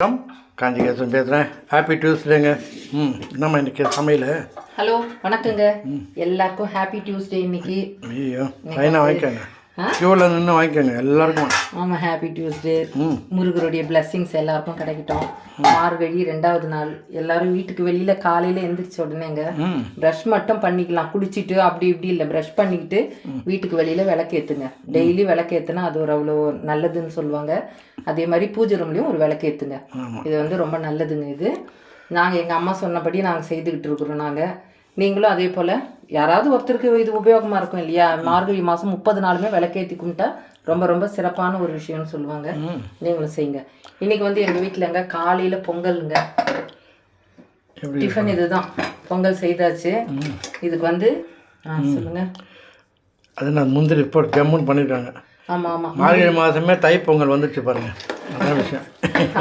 வணக்கம். காஞ்சிகேசன் பேசுகிறேன் ஹாப்பி டியூஸ்டேங்க ம். என்னம்மா இன்றைக்கி சமையல்? ஹலோ வணக்கங்க. எல்லாருக்கும் ஹாப்பி டியூஸ்டே இன்னைக்கு. ஐயோ லைனாக வாங்கிக்கோங்க. க்யூவில் நின்று வாங்கிக்கோங்க எல்லாருக்கும் ஆமாம் ஹாப்பி டியூஸ்டே முருகருடைய blessings எல்லாருக்கும் கிடைக்கட்டும். மார்கழி ரெண்டாவது நாள். எல்லாரும் வீட்டுக்கு வெளியில காலையில எந்திரிச்ச உடனேங்க ப்ரஷ் மட்டும் பண்ணிக்கலாம். குளிச்சுட்டு அப்படி இப்படி இல்லை. ப்ரஷ் பண்ணிக்கிட்டு வீட்டுக்கு வெளியில விளக்கேத்துங்க. டெய்லி விளக்கேத்துனா அது ஒரு அவ்வளோ நல்லதுன்னு சொல்லுவாங்க. அதே மாதிரி பூஜை ரூம்லயும் ஒரு விளக்கேத்துங்க. ஆமாம் இது வந்து ரொம்ப நல்லதுங்க இது. நாங்கள் எங்கள் அம்மா சொன்னபடி நாங்கள் செய்துக்கிட்டு இருக்கிறோம் நாங்கள் நீங்களும் அதே போல் யாராவது ஒருத்தருக்கு இது உபயோகமாக இருக்கும் இல்லையா? மார்கழி மாதம் முப்பது நாளுமே விளக்கேற்றி கும்பிட்டா ரொம்ப ரொம்ப சிறப்பான ஒரு விஷயம்னு சொல்லுவாங்க. நீங்களும் செய்யுங்க. இன்னைக்கு வந்து எங்கள் வீட்டிலங்க காலையில் பொங்கலுங்க. டிஃபன் இதுதான். பொங்கல் செய்தாச்சு. இதுக்கு வந்து ஆ சொல்லுங்க. அது நான் முந்திரி இப்போ ஜம்முன்னு பண்ணியிருக்காங்க ஆமாம் ஆமாம் மார்கழி மாதமே தைப்பொங்கல் வந்துச்சு பாருங்க. அதான் விஷயம்.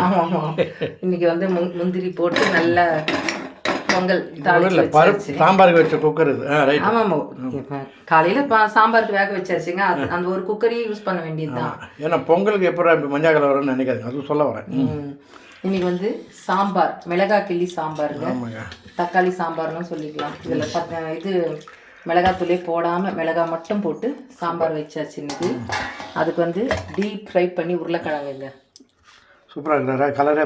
ஆமாம் ஆமாம் இன்னைக்கு வந்து முந் முந்திரி போட்டு நல்ல பொங்கல் பருப்பு சாம்பாருக்கு வச்ச குக்கர் இது. ஆமாம். காலையில் சாம்பாருக்கு வேக வச்சாச்சுங்க. அந்த ஒரு குக்கரையும் யூஸ் பண்ண வேண்டியதுதான். ஏன்னா பொங்கலுக்கு எப்போ மஞ்சள் கலர் வரும்னு நினைக்காதுங்க. அதுவும் சொல்ல வரேன். இன்னைக்கு வந்து சாம்பார் மிளகாய் கிள்ளி சாம்பாருங்க. தக்காளி சாம்பார்னு சொல்லிக்கலாம். இதில் பத்த இது மிளகாத்தூளே போடாமல் மிளகாய் மட்டும் போட்டு சாம்பார் வச்சாச்சு இன்னைக்கு. அதுக்கு வந்து டீப் ஃப்ரை பண்ணி உருளைக்கிழங்குங்க. சூப்பராக இருக்கிறாரா கலரே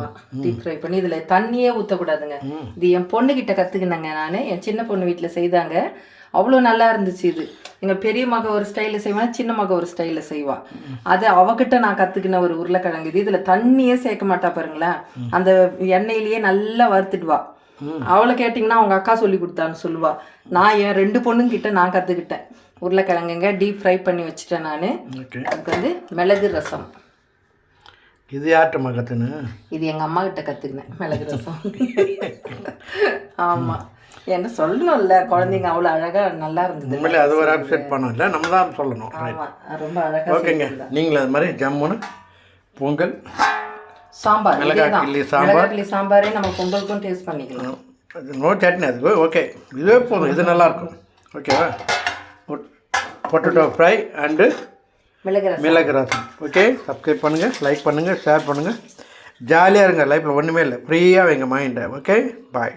ஆமாம் டீப் ஃப்ரை பண்ணி இதில் தண்ணியே ஊற்றக்கூடாதுங்க இது என் பொண்ணுக்கிட்ட கற்றுக்கினேங்க நான். என் சின்ன பொண்ணு வீட்டில் செய்தாங்க. அவ்வளோ நல்லா இருந்துச்சு இது. எங்கள் பெரிய மக ஒரு ஸ்டைலில் செய்வான் சின்ன மக ஒரு ஸ்டைலில் செய்வா. அது அவகிட்ட நான் கற்றுக்கின ஒரு உருளைக்கிழங்கு இது. இதில் தண்ணியே சேர்க்க மாட்டா பாருங்களேன். அந்த எண்ணெயிலேயே நல்லா வறுத்துடுவா. அவளை கேட்டிங்கன்னா அவங்க அக்கா சொல்லி கொடுத்தான்னு சொல்லுவா. நான் என் ரெண்டு பொண்ணுங்கிட்ட நான் கற்றுக்கிட்டேன் உருளைக்கிழங்குங்க டீப் ஃப்ரை பண்ணி வச்சுட்டேன் நான். அதுக்கு வந்து மிளகு ரசம். இது யார்கிட்டம்மா கற்றுன்னு இது எங்க அம்மா கிட்ட கத்துக்கினேன் மிளகு ரசம். ஆமா. என்ன சொல்லணும்ல குழந்தைங்க அவ்வளவு அழகா நல்லா இருந்தது. உண்மையிலே அது ஒரு அப்செட் பண்ணோம். இல்லை நம்ம தான் சொல்லணும். ரொம்ப அழகா ஓகேங்க. நீங்களும் அது மாதிரி ஜம்முன்னு பொங்கல் சாம்பார் மிளகாய் சாம்பார். சாம்பாரே நம்ம பொங்கலுக்கும் டேஸ்ட் பண்ணிக்கலாம். அது நோ சட்னி அது ஓகே இதுவே போதும் இது நல்லாயிருக்கும் ஓகேவா பொட்டேட்டோ ஃப்ரை அண்டு மிளகு ரசம். ஓகே சப்ஸ்கிரைப் பண்ணுங்கள் லைக் பண்ணுங்கள் ஷேர் பண்ணுங்கள் ஜாலியாக இருங்க லைஃப்பில் ஒன்றுமே இல்லை. ஃப்ரீயாக எங்கள் மைண்டை ஓகே பாய்